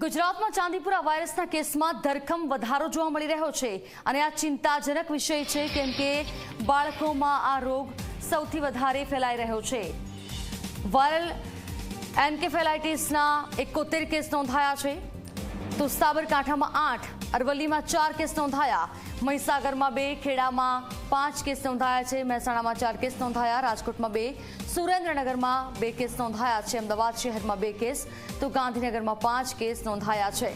ગુજરાતમાં ચાંદીપુરા વાયરસના કેસમાં ધરખમ વધારો જોવા મળી રહ્યો છે. અને આ ચિંતાજનક વિષય છે કેમ કે બાળકોમાં આ રોગ સૌથી વધારે ફેલાઈ રહ્યો છે. વાયરલ એન્કેફેલાઇટીસના એકોતેર કેસ નોંધાયા છે. તો સાબરકાંઠામાં આઠ, અરવલ્લીમાં ચાર કેસ નોંધાયા. મહીસાગરમાં બે, ખેડામાં પાંચ કેસ નોંધાયા છે. મહેસાણામાં ચાર કેસ નોંધાયા. રાજકોટમાં બે, સુરેન્દ્રનગરમાં બે કેસ નોંધાયા છે. અમદાવાદ શહેરમાં બે કેસ, તો ગાંધીનગરમાં પાંચ કેસ નોંધાયા છે.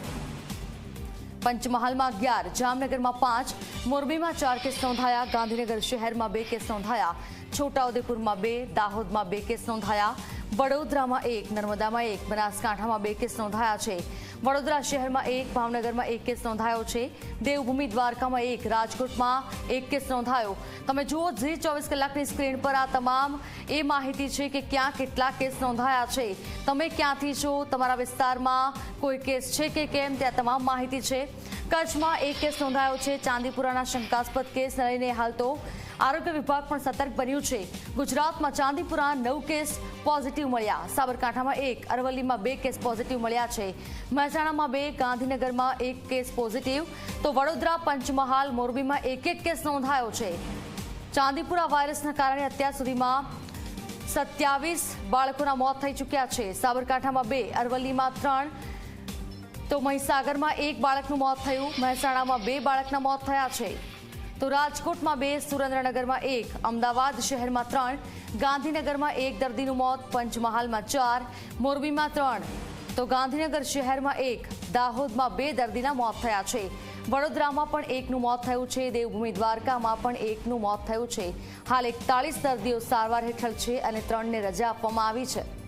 પંચમહાલમાં અગિયાર, જામનગરમાં પાંચ, મોરબીમાં ચાર કેસ નોંધાયા. ગાંધીનગર શહેરમાં બે કેસ નોંધાયા. છોટાઉદેપુરમાં બે, દાહોદમાં બે કેસ નોંધાયા. વડોદરામાં એક, નર્મદામાં એક, બનાસકાંઠામાં બે કેસ નોંધાયા છે. વડોદરા શહેરમાં એક, ભાવનગરમાં એક કેસ નોંધાયો છે. દેવભૂમિ દ્વારકામાં એક, રાજકોટમાં એક કેસ નોંધાયો. તમે જુઓ ઝી ચોવીસ કલાકની સ્ક્રીન પર આ તમામ એ માહિતી છે કે ક્યાં કેટલા કેસ નોંધાયા છે. તમે ક્યાંથી છો? તમારા વિસ્તારમાં કોઈ કેસ છે કે કેમ? ત્યાં તમામ માહિતી છે. કચ્છમાં એક કેસ નોંધાયો છે. ચાંદીપુરાના શંકાસ્પદ કેસને લઈને હાલ તો આરોગ્ય વિભાગ પણ સતર્ક બન્યું છે. ગુજરાતમાં ચાંદીપુરા નવ કેસ પોઝિટિવ મળ્યા. સાબરકાંઠામાં એક, અરવલ્લીમાં બે કેસ પોઝિટિવ મળ્યા છે. મહેસાણામાં બે, ગાંધીનગરમાં એક કેસ પોઝિટિવ તો વડોદરા, પંચમહાલ, મોરબીમાં એક એક કેસ નોંધાયો છે. ચાંદીપુરા વાયરસના કારણે અત્યાર સુધીમાં સત્યાવીસ બાળકોના મોત થઈ ચૂક્યા છે. સાબરકાંઠામાં બે, અરવલ્લીમાં ત્રણ. તો મહીસાગરમાં એક બાળકનું મોત થયું. મહેસાણામાં બે બાળકના મોત થયા છે. તો રાજકોટમાં બે, સુરેન્દ્રનગરમાં એક, અમદાવાદ શહેરમાં ત્રણ, ગાંધીનગરમાં એક દર્દીનું મોત, પંચમહાલમાં ચાર, મોરબીમાં ત્રણ. તો ગાંધીનગર શહેરમાં એક, દાહોદમાં બે દર્દીના મોત થયા છે. વડોદરામાં પણ એકનું મોત થયું છે. દેવભૂમિ દ્વારકામાં પણ એકનું મોત થયું છે. હાલ એકતાળીસ દર્દીઓ સારવાર હેઠળ છે અને ત્રણને રજા આપવામાં આવી છે.